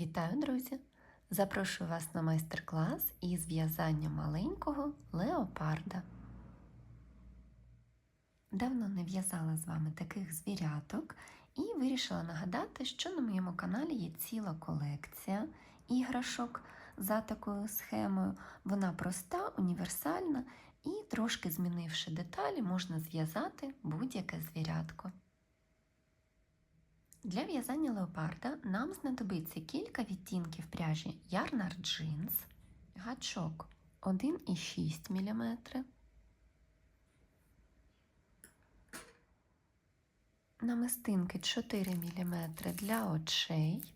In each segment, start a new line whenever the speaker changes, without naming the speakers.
Вітаю, друзі! Запрошую вас на майстер-клас із в'язання маленького леопарда. Давно не в'язала з вами таких звіряток і вирішила нагадати, що на моєму каналі є ціла колекція іграшок за такою схемою. Вона проста, універсальна і, трошки змінивши деталі, можна зв'язати будь-яке звірятко. Для в'язання леопарда нам знадобиться кілька відтінків пряжі Ярнар Jeans, гачок 1,6 мм, намистинки 4 мм для очей,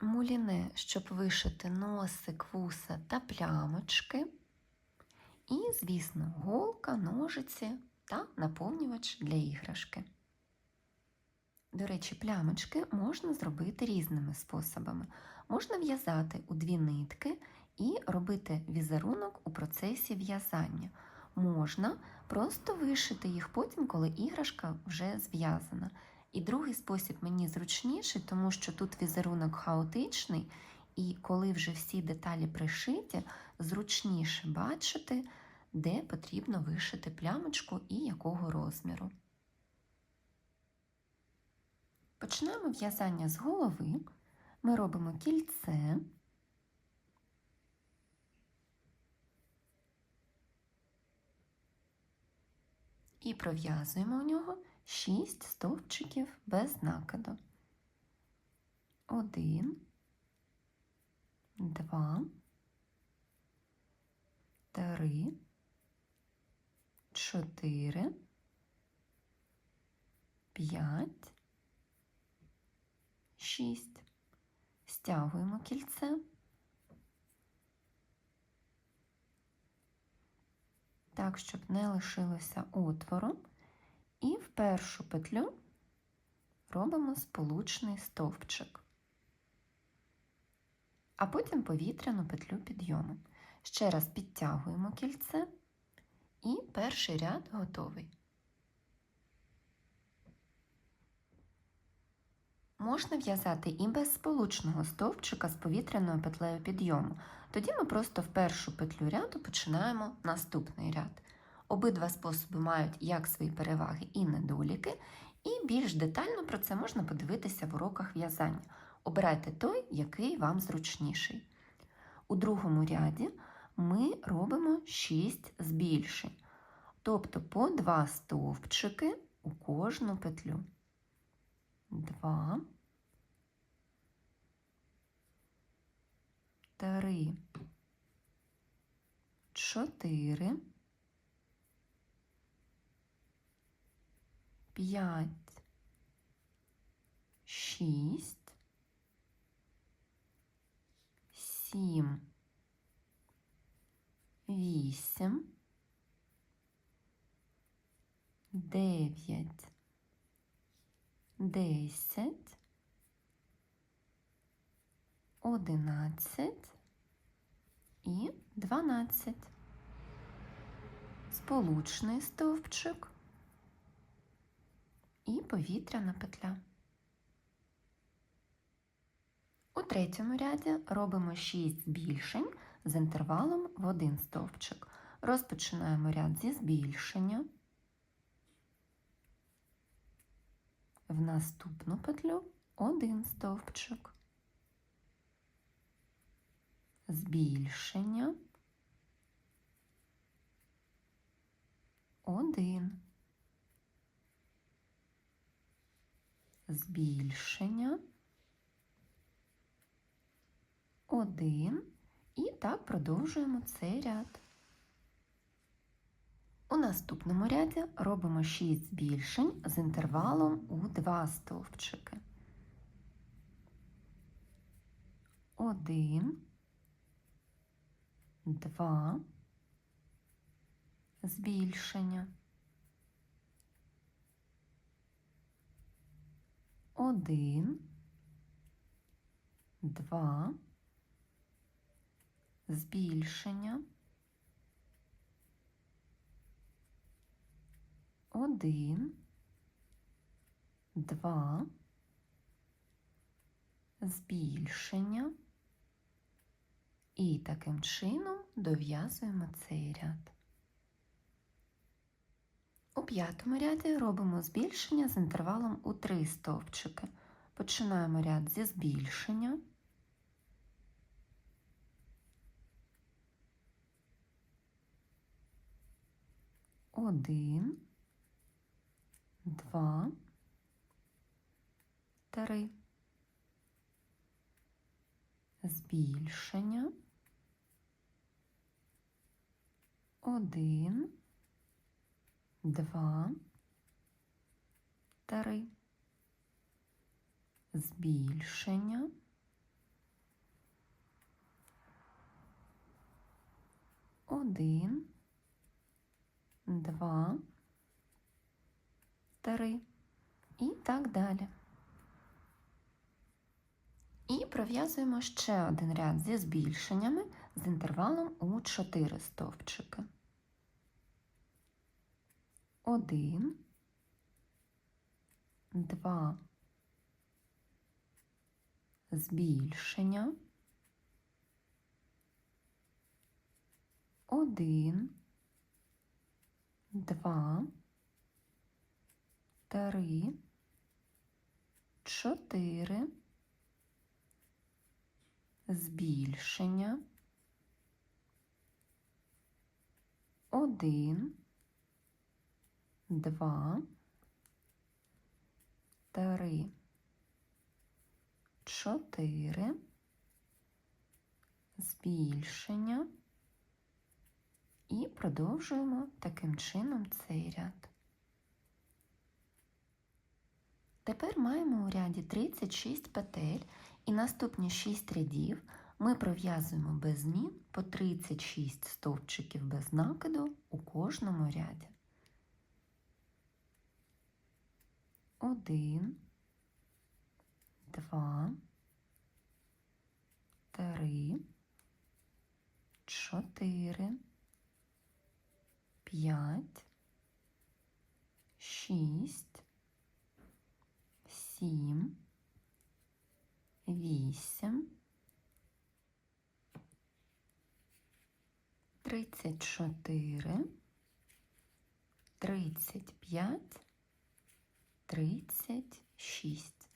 муліне, щоб вишити носик, вуса та плямочки, і, звісно, голка, ножиці та наповнювач для іграшки. До речі, плямочки можна зробити різними способами. Можна в'язати у дві нитки і робити візерунок у процесі в'язання. Можна просто вишити їх потім, коли іграшка вже зв'язана. І другий спосіб мені зручніший, тому що тут візерунок хаотичний, і коли вже всі деталі пришиті, зручніше бачити, де потрібно вишити плямочку і якого розміру. Починаємо в'язання з голови. Ми робимо кільце. І пров'язуємо у нього 6 стовпчиків без накиду. Один, два, три, чотири, п'ять, шість. Стягуємо кільце. Так, щоб не лишилося отвору. І в першу петлю робимо сполучний стовпчик, а потім повітряну петлю підйому. Ще раз підтягуємо кільце. І перший ряд готовий. Можна в'язати і без сполучного стовпчика з повітряною петлею підйому. Тоді ми просто в першу петлю ряду починаємо наступний ряд. Обидва способи мають як свої переваги і недоліки, і більш детально про це можна подивитися в уроках в'язання. Обирайте той, який вам зручніший. У другому ряді ми робимо 6 збільшень, тобто по 2 стовпчики у кожну петлю. 2, 3, 4, 5, 6, 7, вісім, дев'ять, десять, одинадцять і дванадцять. Сполучний стовпчик і повітряна петля. У третьому ряді робимо 6 збільшень з інтервалом в один стовпчик. Розпочинаємо ряд зі збільшення. В наступну петлю один стовпчик. Збільшення. Один. Збільшення. Один. І так продовжуємо цей ряд. У наступному ряді робимо 6 збільшень з інтервалом у 2 стовпчики. Один, два, збільшення. Один, два, збільшення. Один, два, збільшення. І таким чином дов'язуємо цей ряд. У п'ятому ряді робимо збільшення з інтервалом у 3 стовпчики. Починаємо ряд зі збільшення. Один, два, три. Збільшення. Один, два, три. Збільшення. Один, два, три. І так далі. І пров'язуємо ще один ряд зі збільшеннями з інтервалом у 4 стовпчики. Один, два, збільшення. Один, два, три, чотири. Збільшення. Один, два, три, чотири, збільшення. І продовжуємо таким чином цей ряд. Тепер маємо у ряді 36 петель і наступні 6 рядів ми пров'язуємо без змін по 36 стовпчиків без накиду у кожному ряді. Один, два, три, чотири, п'ять, шість, сім вісім, тридцять чотири, тридцять п'ять, тридцять шість.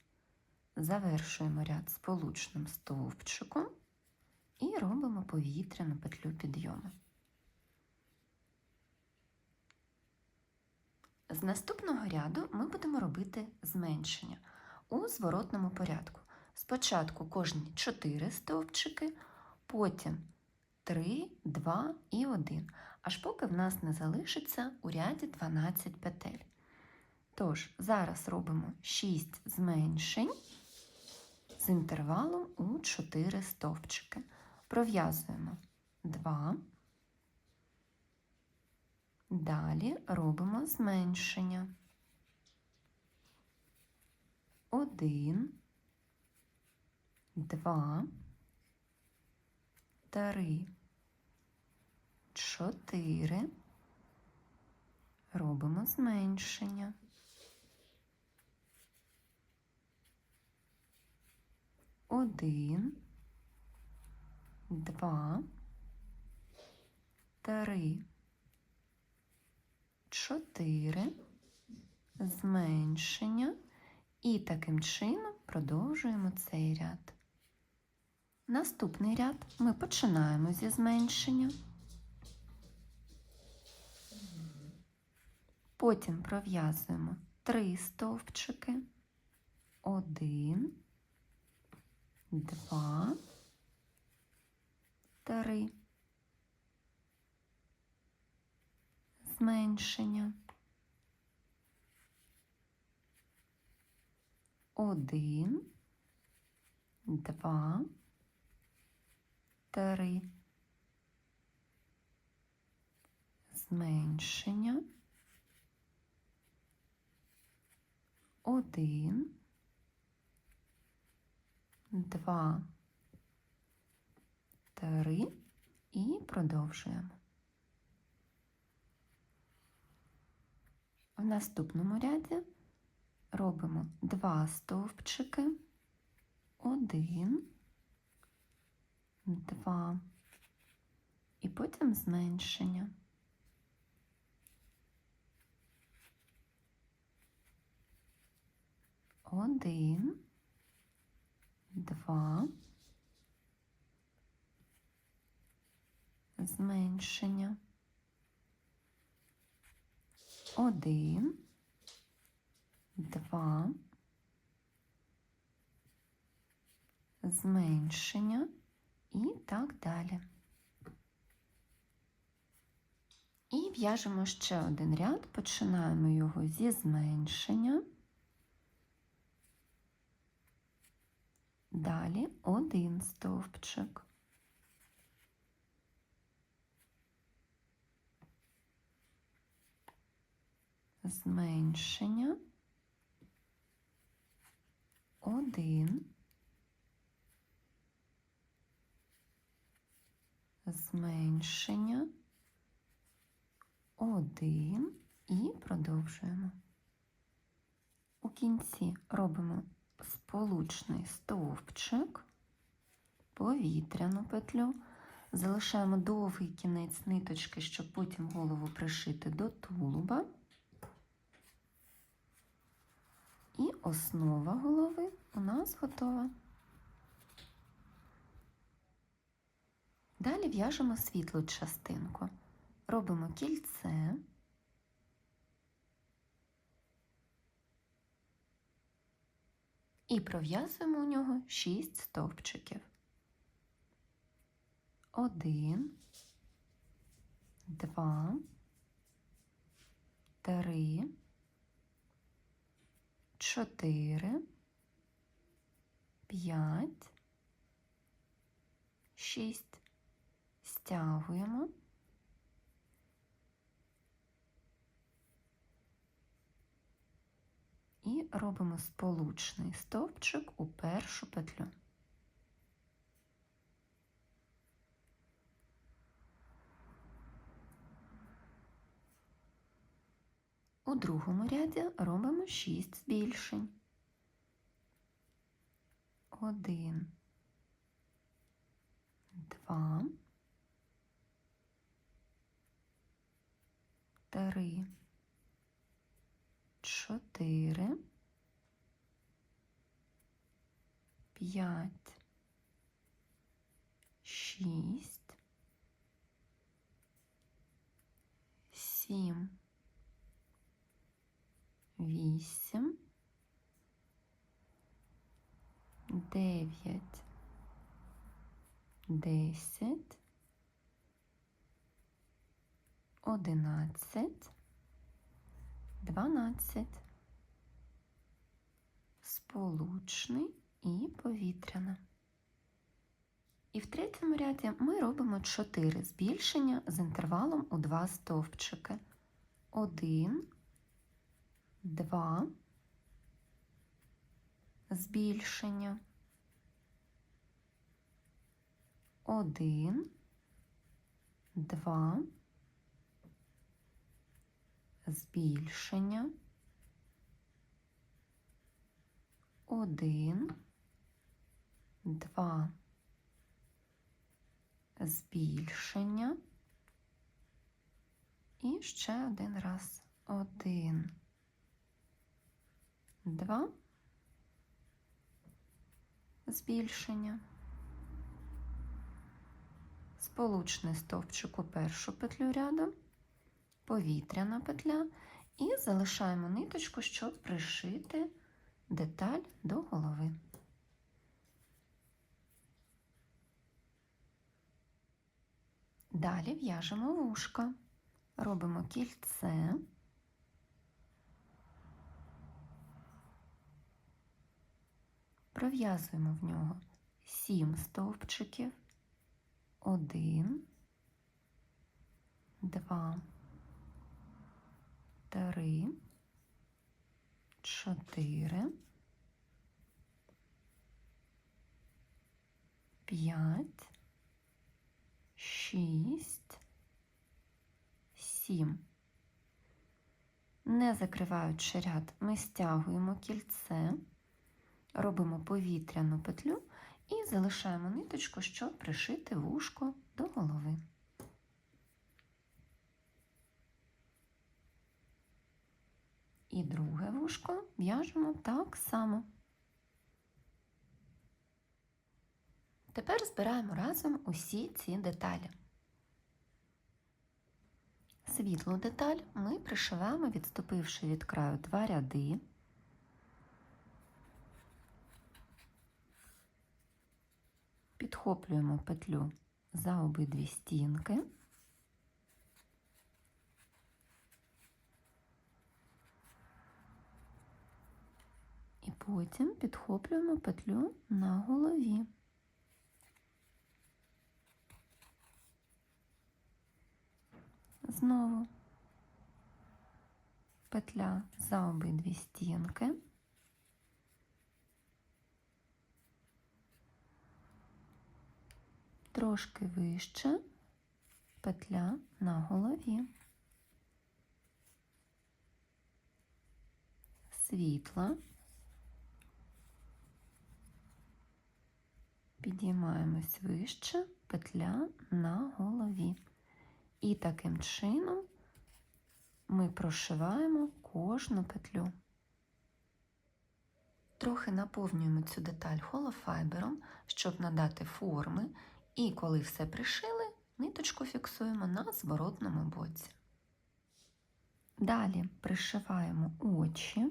Завершуємо ряд сполучним стовпчиком і робимо повітряну петлю підйому. З наступного ряду ми будемо робити зменшення у зворотному порядку. Спочатку кожні 4 стовпчики, потім 3, 2 і 1, аж поки в нас не залишиться у ряді 12 петель. Тож, зараз робимо 6 зменшень з інтервалом у 4 стовпчики. Пров'язуємо 2. Далі робимо зменшення. 1 два, три, чотири. Робимо зменшення. Один, два, три, чотири, зменшення. І таким чином продовжуємо цей ряд. Наступний ряд ми починаємо зі зменшення, потім пров'язуємо три стовпчики, один, два, три, зменшення. Один, два, три. Зменшення. Один, два, три і продовжуємо. В наступному ряді робимо два стовпчики, один, два, і потім зменшення. Один, два, зменшення. Один, два, зменшення і так далі. І в'яжемо ще один ряд, починаємо його зі зменшення. Далі один стовпчик. Зменшення. Один. Зменшення. Один і продовжуємо. У кінці робимо сполучний стовпчик, повітряну петлю, залишаємо довгий кінець ниточки, щоб потім голову пришити до тулуба. І основа голови у нас готова. Далі в'яжемо світлу частинку. Робимо кільце. І пров'язуємо у нього 6 стовпчиків. Один, два, три, чотири, п'ять, шість. Стягуємо. І робимо сполучний стовпчик у першу петлю. У другому ряді робимо 6 збільшень. Один, два, три, чотири, п'ять, шість, сім, вісім, дев'ять, десять, одинадцять. 12, сполучний і повітряна. І в третьому ряді ми робимо 4 збільшення з інтервалом у 2 стовпчики. 1, 2, збільшення. 1, 2, збільшення. Один, два, збільшення. І ще один раз. Один, два, збільшення. Сполучний стовпчик у першу петлю ряду. Повітряна петля. І залишаємо ниточку, щоб пришити деталь до голови. Далі в'яжемо вушка, робимо кільце, пров'язуємо в нього сім стовпчиків, один, два три, чотири, п'ять, шість, сім. Не закриваючи ряд, ми стягуємо кільце, робимо повітряну петлю і залишаємо ниточку, щоб пришити вушко до голови. І друге вушко в'яжемо так само. Тепер збираємо разом усі ці деталі. Світлу деталь ми пришиваємо, відступивши від краю два ряди. Підхоплюємо петлю за обидві стінки. І потім підхоплюємо петлю на голові. Знову петля за обидві стінки. Трошки вище петля на голові. Світла. Підіймаємось вище, петля на голові. І таким чином ми прошиваємо кожну петлю. Трохи наповнюємо цю деталь холофайбером, щоб надати форми, і коли все пришили, ниточку фіксуємо на зворотному боці. Далі пришиваємо очі.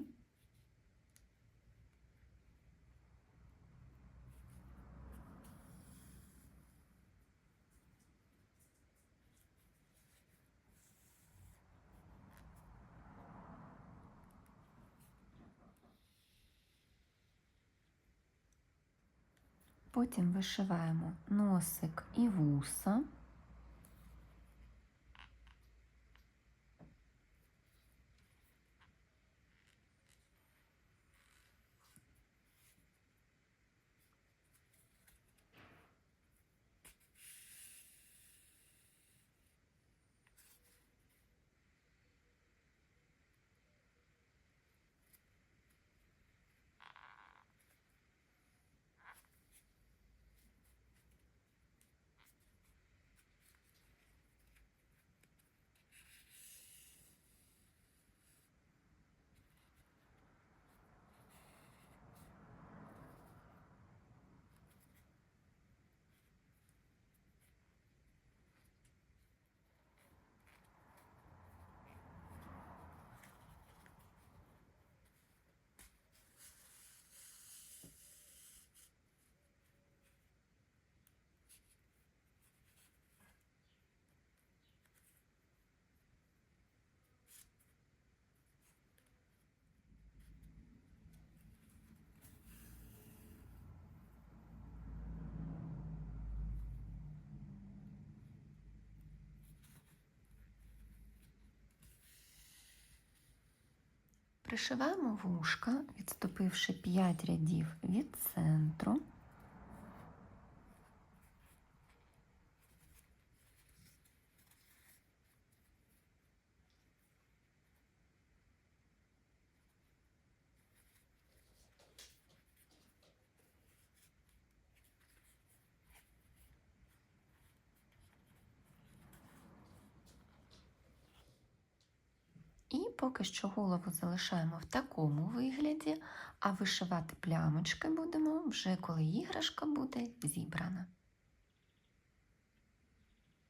Потім вишиваємо носик і вуса. Пришиваємо вушка, відступивши 5 рядів від центру. І поки що голову залишаємо в такому вигляді, а вишивати плямочки будемо вже коли іграшка буде зібрана.